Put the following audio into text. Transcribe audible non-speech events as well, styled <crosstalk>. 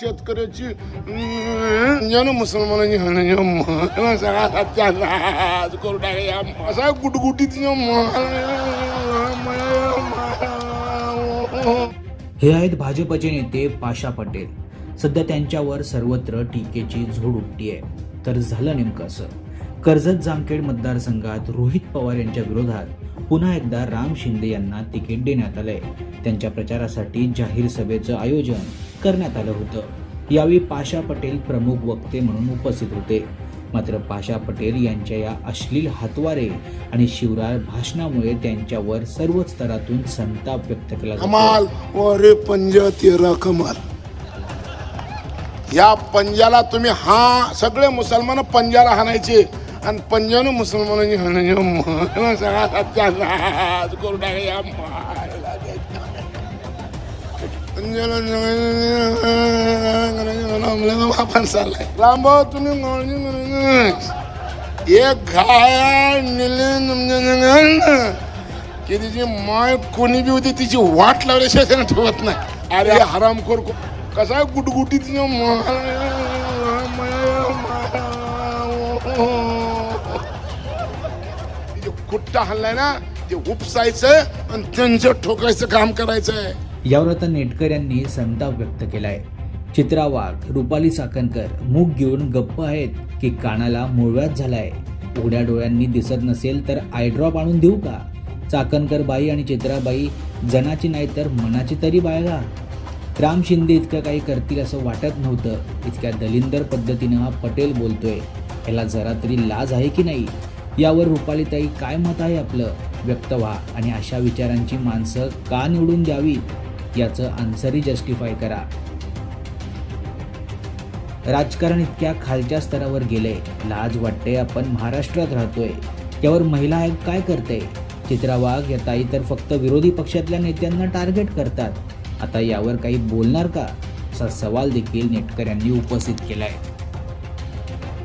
शेतकऱ्याची जन मुसलमानाची हाण सगळा सत्यानाश करू टाकला असा गुटगुटीत हे आहेत भाजपचे नेते पाशा पटेल. सध्या त्यांच्यावर सर्वत्र टीकेची झोड उठली आहे तर झालं नेमकं असं. कर्जत जामखेड मतदारसंघात रोहित पवार यांच्या विरोधात पुन्हा एकदा राम शिंदे यांना तिकीट देण्यात आलंय. त्यांच्या प्रचारासाठी जाहीर सभेचं आयोजन करण्यात आलं होतं. यावेळी पाशा पटेल प्रमुख वक्ते म्हणून उपस्थित होते. मात्र पाशा पटेल यांच्या या अश्लील हातवारे आणि शिवराळ भाषणामुळे त्यांच्यावर सर्व स्तरातून संताप व्यक्त केला कमाल अरे पंज तेरा कमाल. या पंजाला तुम्ही हा सगळे मुसलमान पंजाला हाणायचे आणि पंजान मुसलमानांनी हाणायचे <laughs> सगळा सत्यानाश करू टाकला पंजाला चाललाय राम तुम्ही एक घाय निले की तिची माय कोणी बी होती तिची वाट लावल्याशिवाय त्यानं ठेवत नाही अरे हरामखोर को- कसा गुटगुटीत कुट्टा हल्लाय ना ते उपसायचं आणि त्यांचं ठोकायचं काम करायचं आहे यावर आता नेटकर यांनी संताप व्यक्त केलाय. चित्रा वाघ रुपाली साकणकर मूग घेऊन गप्प आहेत की कानाला मुळव्यात झालाय. उघड्या डोळ्यांनी दिसत नसेल तर आयड्रॉप आणून देऊ का? चाकणकर बाई आणि चित्राबाई जनाची नाही तर मनाची तरी बाळगा राम शिंदे इतकं काही करतील असं वाटत नव्हतं. इतक्या दलिंदर पद्धतीनं हा पटेल बोलतोय. याला जरा तरी लाज आहे की नाही? यावर रुपालीताई काय मत आहे आपलं? व्यक्त व्हा आणि अशा विचारांची माणसं का निवडून द्यावीत? याचं आन्सरही जस्टिफाय करा. राजकारण इतक्या खालच्या स्तरावर गेले लाज वाटते आपण महाराष्ट्रात राहतोय. यावर महिला आयोग काय करते? चित्रा वाघ या ताई तर फक्त विरोधी पक्षातल्या नेत्यांना टार्गेट करतात. आता यावर काही बोलणार का? असा सवाल देखील नेटकऱ्यांनी उपस्थित उपस्थित केलाय.